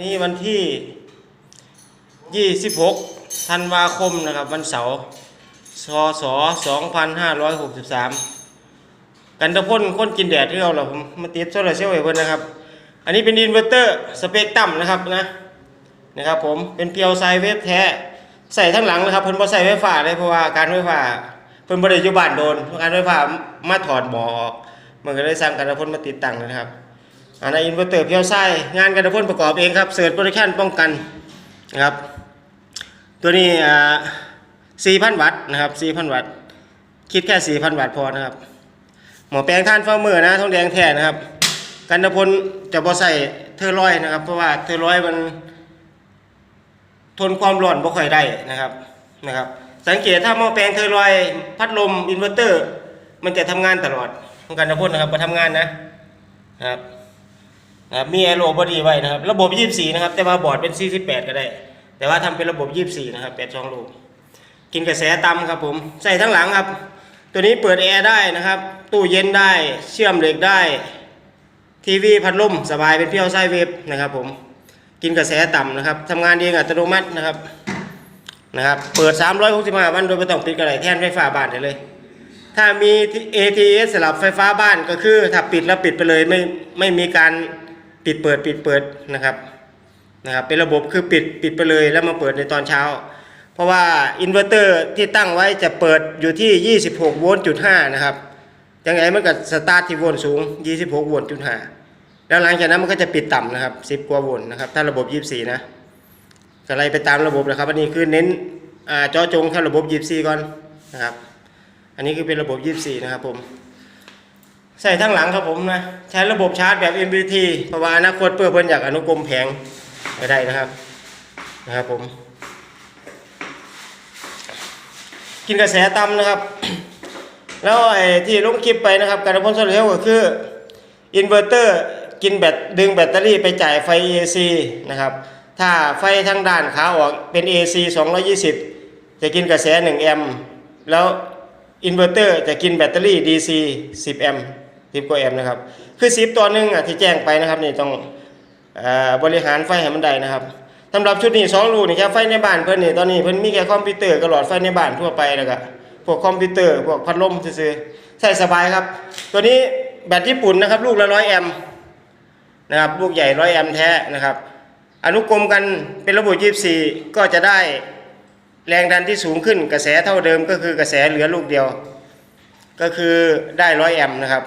นี่วันที่ 26 ธันวาคมนะครับวันเสาร์ชศ2563 กันตะพ่นคนกินแดดที่เราเรอผมมาติดโซลาร์เซลล์ไว้เพิ่นนะครับ อันนี้เป็นอินเวอร์เตอร์สเปกตรัมนะครับนะนะครับผมเป็นเพียวไซเวฟแท้ใส่ทั้งหลังนะครับเพิ่นบ่ใส่ไฟฟ้าเลยเพราะว่าการไฟฟ้าเพิ่นบ่ได้อยู่บ้านโดนการไฟฟ้ามาถอดหมอออกมันก็เลยสั่งกันตะพ่นมาติดตั้งนะครับ อันนั้นอินเวอร์เตอร์เพียวไส้งานกันตะพ่นประกอบเองครับเสิร์ชโปรดักชันป้องกันนะครับ ตัวนี้อ่า4,000 วัตต์นะครับ4,000 วัตต์ คิดแค่ 4,000 วัตต์พอนะครับ หมอแปลงท่านเฝ้ามือนะทองแดงแท้นะครับ กันตะพลจะบ่ใส่เทอร์ลอยนะครับ เพราะว่าเทอร์ลอยมัน ทนความร้อนบ่ค่อยได้นะครับนะครับ สังเกตถ้าหม้อแปลงเทอร์ลอยพัดลมอินเวอร์เตอร์ มันจะทำงานตลอดกันตะพลนะครับมาทำงานนะนะครับ นะครับมีแอโรบอดีไว้นะครับ ระบบ 24 นะครับ แต่ว่าบอร์ดเป็น 48 ก็ได้ แต่ว่าทำเป็นระบบ 24 นะครับ82ลูกกินกระแสต่ำครับผมใส่ทั้งหลังครับ ตัวนี้เปิดแอร์ได้นะครับ ตู้เย็นได้เชื่อมเหล็กได้ ทีวีพัดลมสบายเป็นเพียวไส้เวฟนะครับ ผมกินกระแสต่ำนะครับทำงานเองอัตโนมัตินะครับนะครับเปิด 365 วันโดยไม่ต้องปิดกระไรแท่นไฟฟ้าบ้านได้เลย ถ้ามี ATS สลับไฟฟ้าบ้านก็คือถ้าปิดแล้วปิดไปเลยไม่ไม่มีการ ปิดเปิดปิดเปิดนะครับนะครับ เป็นระบบคือปิดปิดไปเลยแล้วมาเปิดในตอนเช้า เพราะว่าอินเวอร์เตอร์ที่ตั้งไว้จะเปิดอยู่ที่ 26 โวลต์จุด5นะครับยังไงมันก็สตาร์ทที่โวลต์สูง 26 โวลต์จุด5แล้วหลังจากนั้นมันก็จะปิดต่ำนะครับ 10 กว่าโวลต์นะครับ ถ้าระบบ 24 นะก็ไล่ไปตามระบบนะครับ อันนี้คือเน้นอ่าจาะจงแค่ระบบ 24 ก่อนนะครับ อันนี้คือเป็นระบบ 24 นะครับผม ใส่ทั้งหลังครับผมนะ ใช้ระบบชาร์จแบบ MPT เพราะว่าอนาคตเพื่อเพิ่นอยากอนุกรมแผงก็ได้นะครับนะครับผมกินกระแสต่ำนะครับ แล้วไอ้ที่ลงคลิปไปนะครับ การพ่นโซลาร์เซลล์ก็คืออินเวอร์เตอร์กินแบตดึงแบตเตอรี่ไปจ่ายไฟ AC นะครับ ถ้าไฟทางด้านขาออกเป็น AC 220 จะกินกระแส 1 แอมป์แล้วอินเวอร์เตอร์จะกินแบตเตอรี่ DC 10 แอมป์ 10กว่าแอมป์นะครับ คือ10ตัวหนึงอะที่แจ้งไปนะครับนี่ต้องอบริหารไฟให้มันได้นะครับสำหรับชุดนี้สองลูนี่แค่ไฟในบ้านเพิ่นนี่ตอนนี้เพิ่อนมีแค่คอมพิวเตอร์กับหลอดไฟในบ้านทั่วไปแล้วก็พวกคอมพิวเตอร์พวกพัดลมซื่อใช้สบายครับ ตัวนี้แบตญี่ปุ่นนะครับ ลูกละร้อยแอมป์นะครับลูกใหญ่ร้อยแอมป์แท้นะครับ อนุกรมกันเป็นระบบ 24 ก็จะได้แรงดันที่สูงขึ้นกระแสเท่าเดิมก็คือกระแสเหลือลูกเดียว ก็คือได้ร้อยแอมป์นะครับ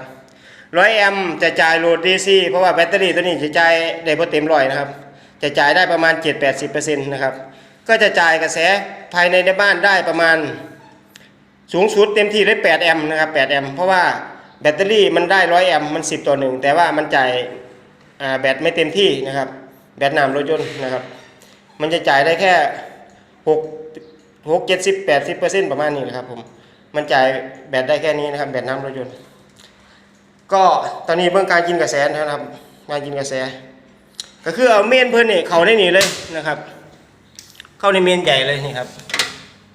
ร้อยแอมป์จะจ่ายโหลด DC เพราะว่าแบตเตอรี่ตัวนี้จะจ่ายได้บ่เต็มร้อยนะครับ จะจ่ายได้ประมาณ 7-80%นะครับ ก็จะจ่ายกระแสภายในในบ้านได้ประมาณ สูงสุดเต็มที่ได้ 8 แอมป์นะครับ8แอมป์เพราะว่าแบตเตอรี่มันได้ 100 แอมป์มัน 10 ต่อหนึ่งแต่ว่ามันจ่ายแบตไม่เต็มที่นะครับ แบตน้ำรถยนต์นะครับ มันจะจ่ายได้แค่ 6 6 70 80%ประมาณนี้นะครับผม มันจ่ายแบตได้แค่นี้นะครับ แบตน้ำรถยนต์ ก็ตอนนี้เบื้องการกินกระแสนะครับการกินกระแส ก็คือเอาเมนเพิ่นนี่เข้าในนี่เลยนะครับ เข้าในเมนใหญ่เลยนี่ครับ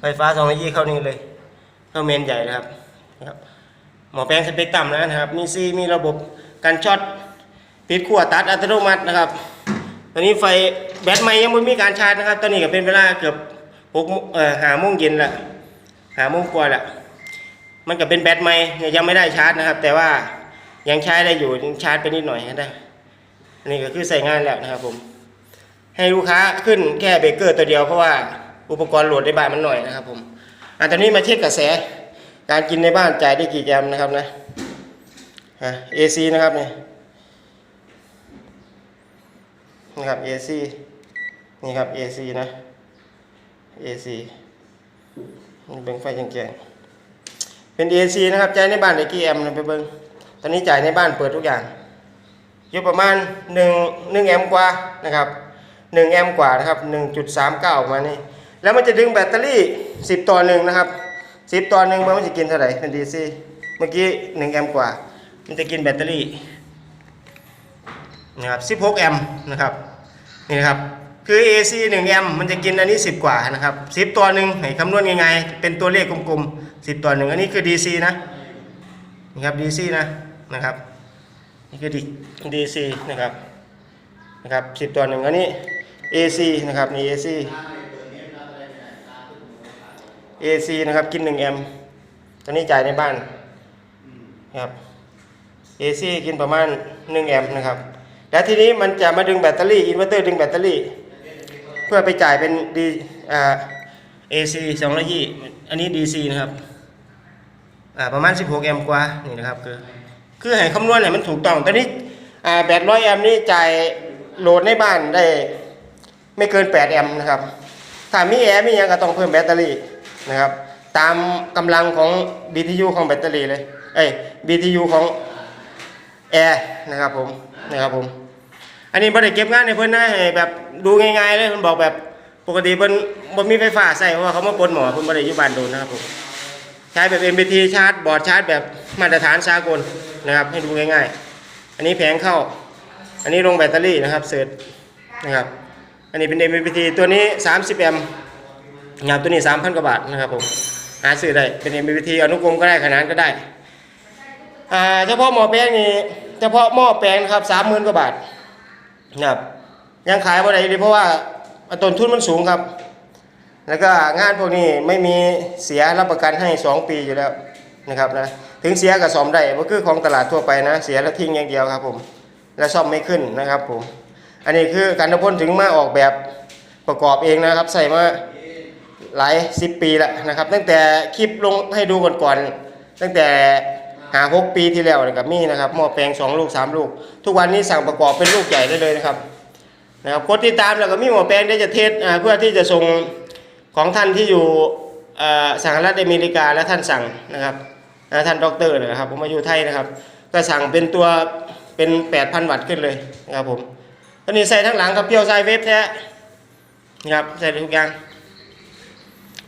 ไฟฟ้าสองยี่เข้านี่เลย เข้าเมนใหญ่นะครับนะครับหมอแปลงสเปกตรัมนะครับ มีซีมีระบบการช็อตปิดขั้วตัดอัตโนมัตินะครับ ตอนนี้ไฟแบตใหม่ยังไม่มีการชาร์จนะครับ ตอนนี้ก็เป็นเวลาเกือบหกเอ่อหาโมงเย็นละหาโมงกว่าละมันก็เป็นแบตใหม่ยังไม่ได้ชาร์จนะครับ แต่ว่า ยังใช้ได้อยู่ยังชาร์จไปนิดหน่อยได้อันนี้ก็คือใส่งานแล้วนะครับผม ให้ลูกค้าขึ้นแค่เบรกเกอร์ตัวเดียวเพราะว่าอุปกรณ์โหลดในบ้านมันหน่อยนะครับผมอันตอนนี้มาเช็คกระแส การกินในบ้านจ่ายได้กี่แอมป์นะครับนะอะ AC นะครับเนี่ยนะครับ AC นี่ครับ AC นะ AC เบิ่งไฟแจงๆเป็น AC นะครับใจในบ้านได้กี่แอมป์นะไปเบิ่ง ตอนนี้จ่ายในบ้านเปิดทุกอย่าง อยู่ประมาณ1 1แอมป์กว่านะครับ1แอมป์กว่านะครับ1.39ประมาณนี้ แล้วมันจะดึงแบตเตอรี่ 10 ต่อหนึ่งนะครับ 10 ต่อหนึ่งมันจะกินเท่าไหร่เป็น DC เมื่อกี้1แอมป์กว่า มันจะกินแบตเตอรี่นะครับ16แอมป์นะครับนี่นะครับคือ AC 1แอมป์มันจะกินอันนี้ 10 กว่านะครับ 10ต่อหนึ่งให้คำนวณง่ายๆเป็นตัวเลขกลมๆ 10ต่อหนึ่งอันนี้คือ DC นะ นี่ครับ DC นะ นะครับ นี่คือ DC นะครับนะครับสิบตัวหนึ่งอันนี้ AC นะครับนี่ AC AC นะครับกิน1แอมตัวนี้จ่ายในบ้านนะครับ AC กินประมาณ1แอมนะครับแล้วทีนี้มันจะมาดึงแบตเตอรี่อินเวอร์เตอร์ดึงแบตเตอรี่ เพื่อไปจ่ายเป็นดีอ่า AC 220อันนี้ DC นะครับอ่าประมาณ 16 แอมป์กว่านี่นะครับคือ คือให้คำนวณให้มันถูกต้องตอนนี้อ่าแบต100แอมป์นี่จ่ายโหลดในบ้านได้ ไม่เกิน 8 แอมป์นะครับ ถ้ามีแอร์มียังก็ต้องเพิ่มแบตเตอรี่นะครับ ตามกำลังของ BTU ของแบตเตอรี่เลย เอ้ย BTU ของแอร์นะครับผมนะครับผม อันนี้บ่ได้เก็บงานในเพิ่นนะให้แบบดูง่ายๆเลยเพิ่นบอกแบบปกติเพิ่นบ่มีไฟฟ้าใส่เพราะว่าเขามาปลดหมอเพิ่นบ่ได้อยู่บ้านโดนนะครับผมใช้แบบ MBT ชาร์จบอร์ดชาร์จแบบมาตรฐานสากล นะครับ ให้ดูง่ายๆ อันนี้แผงเข้า อันนี้ลงแบตเตอรี่นะครับเสร์ชนะครับ อันนี้เป็น MBT ตัวนี้ 30 แอมป์นะครับตัวนี้ 3,000 กว่าบาทนะครับผมหาซื้อได้เป็น MBT อนุกรมก็ได้ขนานก็ได้อ่าเฉพาะหม้อแปลงนี่เฉพาะหม้อแปลงนะครับ30,000กว่าบาทนะครับยังขายบ่ได้อยู่ดีเพราะว่าต้นทุนมันสูงครับ แล้วก็งานพวกนี้ไม่มีเสียรับประกันให้ 2 ปีอยู่แล้วนะครับนะ ถึงเสียก็ซ่อมได้ก็คือของตลาดทั่วไปนะ เสียแล้วทิ้งอย่างเดียวครับ ผม แล้วซ่อมไม่ขึ้นนะครับ ผม อันนี้คือการนพลถึงมาออกแบบประกอบเองนะครับ ใส่มาหลายสิบปีแล้วนะครับ ตั้งแต่คลิปลงให้ดูก่อนๆตั้งแต่หาหกปีที่แล้วนะครับมีนะครับหม้อแปลงสองลูกสามลูก ทุกวันนี้สั่งประกอบเป็นลูกใหญ่ได้เลยนะครับนะครับกดติดตามแล้วก็มีหม้อแปลงได้จะเทสเพื่อที่จะส่งของท่านที่อยู่สหรัฐอเมริกาและท่านสั่งนะครับ ท่านด็อกเตอร์นะครับ ผมมาอยู่ไทยนะครับ ก็สั่งเป็นตัวเป็น 8,000 วัตต์ขึ้นเลยนะครับผมตอนนี้ใส่ทั้งหลังกับเพียวไซเวฟแท้นะครับใส่ทุกอย่าง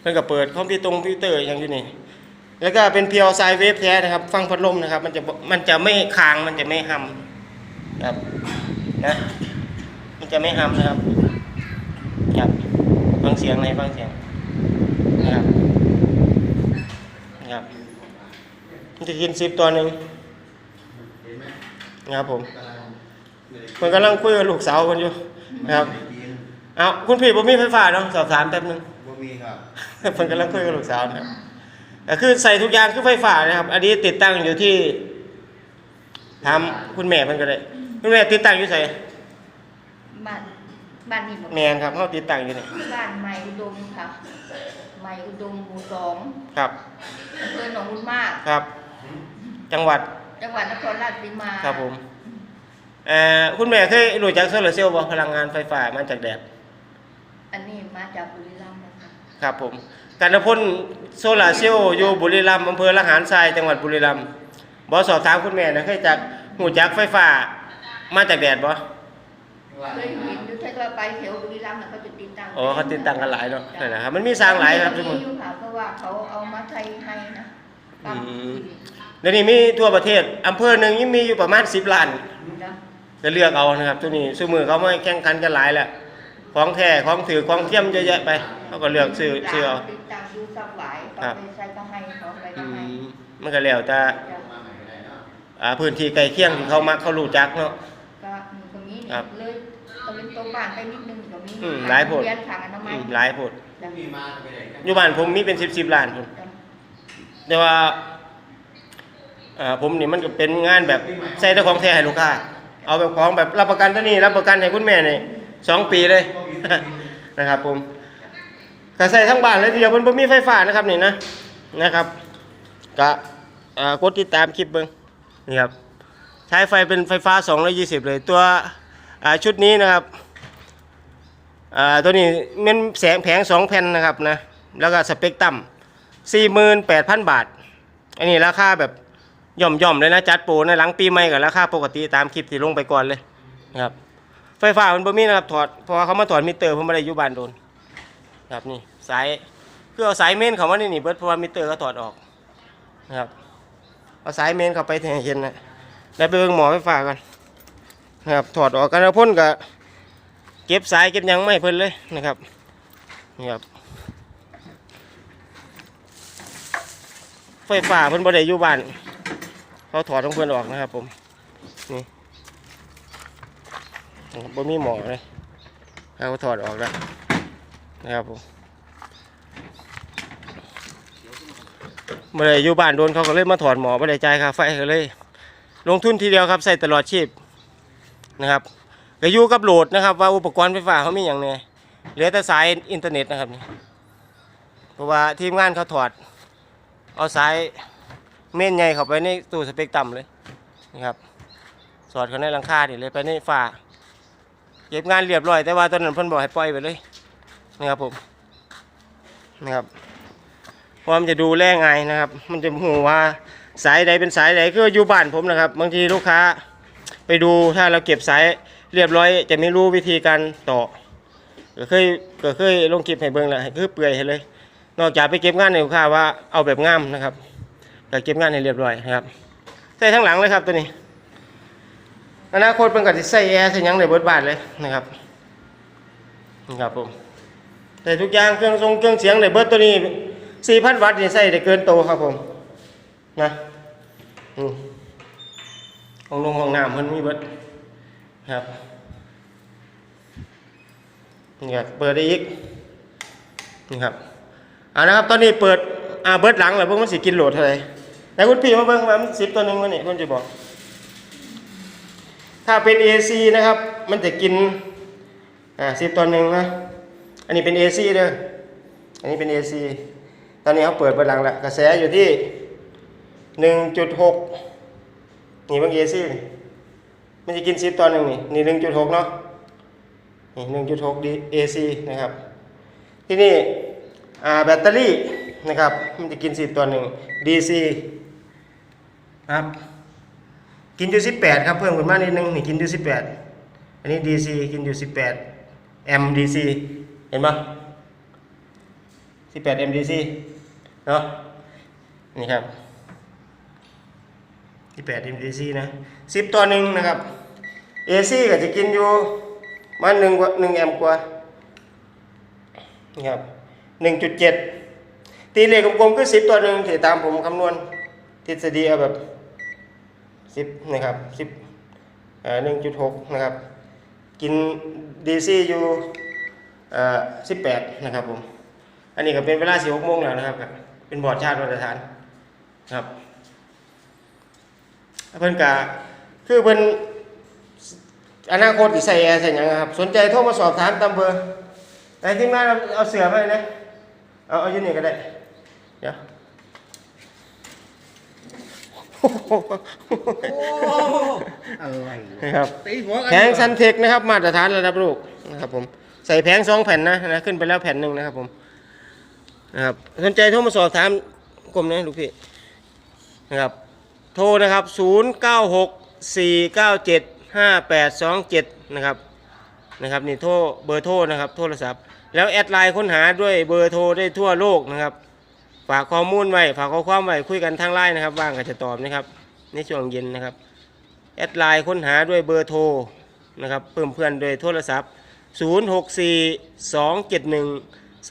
เพิ่นก็เปิดคอมพิวตงคอมพิวเตอร์อย่างอยู่นี่แล้วก็เป็นเพียวไซเวฟแท้นะครับ ฟังพัดลมนะครับ มันจะมันจะไม่คางมันจะไม่หำนะครับนะมันจะไม่หำนะครับครับฟังเสียงไหนฟังเสียงนะครับนะครับมัน จะกินซิปตัวหนึ่งนะครับผมมันกำลังคุยกับลูกสาวกันอยู่นะครับเอาคุณพี่ผมมีไฟฟ้าเนาะสอบถามแป๊บนึงบ่มีครับเพิ่นกำลังคุยกับลูกสาวนะครับแต่คือใส่ทุกอย่างคือไฟฟ้านะครับ อันนี้ติดตั้งอยู่ที่ทำคุณแม่เพิ่นก็ได้คุณแม่ติดตั้งอยู่ไสบ้านบ้านนี่บอกแม่นครับเฮาติดตั้งอยู่นี่บ้านใหม่อุดมค่ะใหม่อุดมหมู่สองครับอำเภอหนองบุญมากครับ จังหวัดจังหวัดนครราชสีมาครับผมเอ่อคุณแม่เคยรู้จักโซลาร์เซลล์บ่พลังงานไฟฟ้ามาจากแดดอันนี้มาจากบุรีรัมย์นะคะครับผมการพ่นโซลาร์เซลล์อยู่บุรีรัมย์อำเภอละหารทรายจังหวัดบุรีรัมย์บ่สอบถามคุณแม่นะเคยจักหูจักไฟฟ้ามาจากแดดบ่เคยเห็นอยู่ถ้าว่าไปแถวบุรีรัมย์น่ะเขาจะติดตั้งอ๋อเขาติดตั้งกันหลายเนาะนั่นนะครับมันมีสร้างหลายครับทุกคนมีอยู่ค่ะเพราะว่าเขาเอามาไทยให้นะปั๊มอืม เดี๋ยวนี้มีทั่วประเทศอำเภอหนึ่งยังมีอยู่ประมาณ10ล้านนะจะเลือกเอานะครับตัวนี้ซื้อมือเขาไม่แข่งขันกันหลายแหละของแท้ของถือของเทียมเยอะแยะไปเขาก็เลือกซื้อซื้อเอาติดตั้งอยู่สักหลายครัเขาบไปใส่ก็ให้เขาไปอืก็ให้มมันก็แล้วแต่จ้ะอ่าพื้นที่ใกล้เคียงที่เขามักเขารู้จักเนาะก็มีตรงนี้ครับเลยตะเวนตรงบ้านไปนิดนึงก็มีอืมหลายโพดเรียนทางอนามัอืยมหลายโพดจ้ะมีมาไปไหนกันอยู่บ้านผมมีเป็น10 10ล้านพุ่นจ้ะแต่ว่า อ่าผมนี่มันก็เป็นงานแบบใส่แต่ของแท้ให้ลูกค้าเอาแบบของแบบรับประกันตัวนี้รับประกันให้คุณแม่นี่สองปีเลย นะครับ ผมก็ใส่ทั้งบ้านเลยทีเดียวมันบ่มีไฟฟ้านะครับนี่นะนะครับก็อ่ากดติดตามคลิปเบิ่งนี่ครับใช้ไฟเป็นไฟฟ้า 220 เลยตัวชุดนี้นะครับอ่าตัวนี้มันแสงแผง2แผ่นนะครับนะแล้วก็สเปกตรัม48,000 บาท อันนี้ราคาแบบ ย่อมย่อมๆเลยนะจัดโปรในะหลังปีใหม่กับราคาปกติตามคลิปที่ลงไปก่อนเลยนะครับไฟฟ้ามันบ่มีนะครับถอดเพราะว่าเขามาถอดมิเตอร์ผมไม่ได้ยู่บ้านโดนครับนี่สายคือเอาสายเมนเขามานี่นี่เบิดเพราะว่ามิเตอร์ก็ถอดออกนะครับเอาสายเมนเข้าไปให้เห็นนะแล้วไปเบิ่งหมอไฟฟ้ากันนะครับถอดออกกันแล้วพ่นก็เก็บสายเก็บยังไม่เพิ่นเลยนะครับนี่ครับไฟฟ้าเพิ่นบ่ได้อยู่บ้าน เขาถอดของเพิ่อนออกนะครับผม นี่บ่มีหมอเลยเอาถอดออกแล้วนะครับผมเมื่อไรอยู่บ้านโดนเขาก็เลยมาถอดหมอไม่ได้จ่ายค่าไฟก็เลย ลงทุนทีเดียวครับใส่ตลอดชีพนะครับก็อยู่กับโหลดนะครับ ว่าอุปกรณ์ไฟฟ้าเขามีอย่างไงเหลือแต่สายอินเทอร์เน็ตนะครับเพราะว่าทีมงานเขาถอด เอาสาย เม่นใหญ่เข้าไปในตู้สเปกต่ำเลยนะครับสอดเขาในหลังคานี่เลยไปในฝาเก็บงานเรียบร้อยแต่ว่าตอนนั้นเพิ่นบอกให้ปล่อยไปเลยนะครับผมนะครับเพราะมันจะดูแลง่ายนะครับ มันจะหูว่าสายใดเป็นสายใดคืออยู่บ้านผมนะครับ บางทีลูกค้าไปดูถ้าเราเก็บสายเรียบร้อย จะไม่รู้วิธีการต่อก็เคยก็เคยลงคลิปให้เบิ่งแล้วคือเปื่อยให้เลย นอกจากไปเก็บงานในลูกค้าว่าเอาแบบงามนะครับ แต่เก็บงานให้เรียบร้อยนะครับใส่ทั้งหลังเลยครับตัวนี้อนาคตมันก็จะใส่แอร์ใส่ยังในเบิร์ดบาทเลยนะครับนะครับผมแต่ทุกอย่างเครื่องทรงเครื่องเสียงในเบิดตัวนี้4,000วัตต์นี่ใส่ได้เกินโตครับผมนะอืมของลงของน้ำมันมีเบิดครับนี่ครับเปิดได้อีกนี่ครับอ่านะครับตอนนี้เปิดอ่าเบิร์ดหลังแล้วพวกมันสิกินโหลดเท่าไหร่ แต่คุณพี่มาเบิ่งว่ามัน10ตัวหนึ่งวะนี่คุณจะบอก ถ้าเป็น AC นะครับ มันจะกิน อ่าสิบตัวหนึ่งนะ อันนี้เป็น AC เด้อ อันนี้เป็น AC ตอนนี้เขาเปิดเบนหลังแล้วกระแสอยู่ที่หนึ่งจุดหกนี่เบาง AC มันจะกินสิบตัวหนึ่งนี่ นี่หนึ่งจุดหกเนาะ นี่หนึ่งจุดหกดี AC นะครับ ที่นี่อ่าแบตเตอรี่นะครับ มันจะกินสิบตัวหนึ่ง DC ครับ กินอยู่สิบแปดครับเพิ่มขึ้นมานิดนึงนี่กินอยู่สิบแปดอันนี้ดีซีกินอยู่สิบแปดเอ็มดีซีเห็นปะสิบแปดเอ็มดีซีเนาะนี่ครับสิบแปดเอ็มดีซีนะสิบตัวหนึ่งนะครับเอซีก็จะกินอยู่มาหนึ่งกว่าหนึ่งแอมกว่านี่ครับหนึ่งจุดเจ็ดตีเลขกลมๆคือสิบตัวหนึ่งที่ตามผมคำนวณทฤษฎีเอาแบบ สิบนะครับสิบหนึ่งจุดหกนะครับ กินดีซีอยู่สิบแปดนะครับผม อันนี้ก็เป็นเวลาสี่หกโมงแล้วนะครับ เป็นบอร์ดชาติมาตรฐานครับเพิ่นกะคือเพิ่นอนาคตสิใส่แอร์ใส่หยังครับ สนใจโทรมาสอบถามตามเบอร์ไอ้ที่มาเอาเอาเสือไปนะเอาเอาอยู่นี่ก็ได้ เดี๋ยว อะไรนะครับตีหัวกันแผงซันเทคนะครับ มาตรฐานระดับโลกนะครับผมใส่แผงสองแผ่นนะนะขึ้นไปแล้วแผ่นหนึ่งนะครับผมนะครับสนใจโทรมาสอบถามกรมนี้ลูกพี่นะครับ โทรนะครับ 0 9 6 4 9 7 5 8 2 7 นะครับนะครับนี่โทรเบอร์โทรนะครับ โทรศัพท์ แล้วแอดไลน์ค้นหาด้วยเบอร์โทรได้ทั่วโลกนะครับ ฝากข้อมูลไว้ฝากข้อความไว้คุยกันทางไลน์นะครับว่างก็จะตอบนะครับ ในช่วงเย็นนะครับแอดไลน์ค้นหาด้วยเบอร์โทรนะครับเพิ่มเพื่อนโดยโทรศัพท์ 064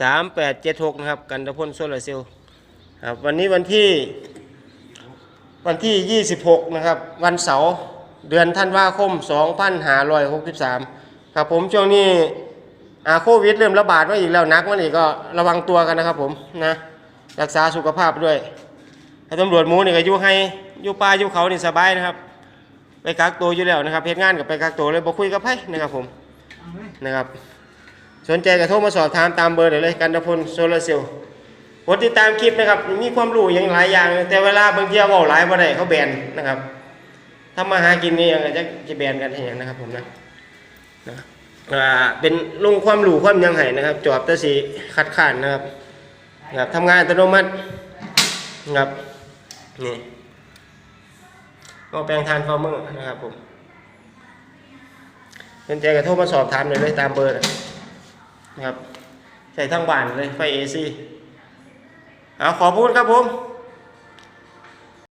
271 3876 นะครับ กันตะพ่นโซลาร์เซลล์ครับวันนี้วันที่วันที่ 26 นะครับ วันเสาร์เดือนธันวาคม 2563 ครับผมช่วงนี้อาโควิดเริ่มระบาดมาอีกแล้วนักมันอีกก็ระวังตัวกันนะครับผมนะ รักษาสุขภาพด้วยให้ตำรวจหมูนี่ก็อยู่ให้อยู่ป่าอยู่เขานี่สบายนะครับ ไปกักตัวอยู่แล้วนะครับเพจงานกับไปกักตัวเลยบอกคุยกับไพ่นะครับผมนะครับ สนใจก็โทรมาสอบถามตามเบอร์ได้เลยกันตะพลโซลาเซลล์กดติดตามคลิปนะครับ มีความรู้อย่างหลายอย่าง แต่เวลาบางทีเว่าหลายบ่ได้เขาแบนนะครับถ้ามาหากินนี่ยังจะจะแบนกันให้ยังนะครับผมนะนะเป็นลงความรู้ความยังไงนะครับ จอบตะสีคัดค้านนะครับ นะครับทำงานอัตโนมัตินะครับนี่ก็แปลงทานฟอร์เมอร์นะครับผมสนใจก็โทรมาสอบถามเลยเลยตามเบอร์นะครับใส่ทั้งบ้านเลยไฟเอซีเอาขอบคุณครับผม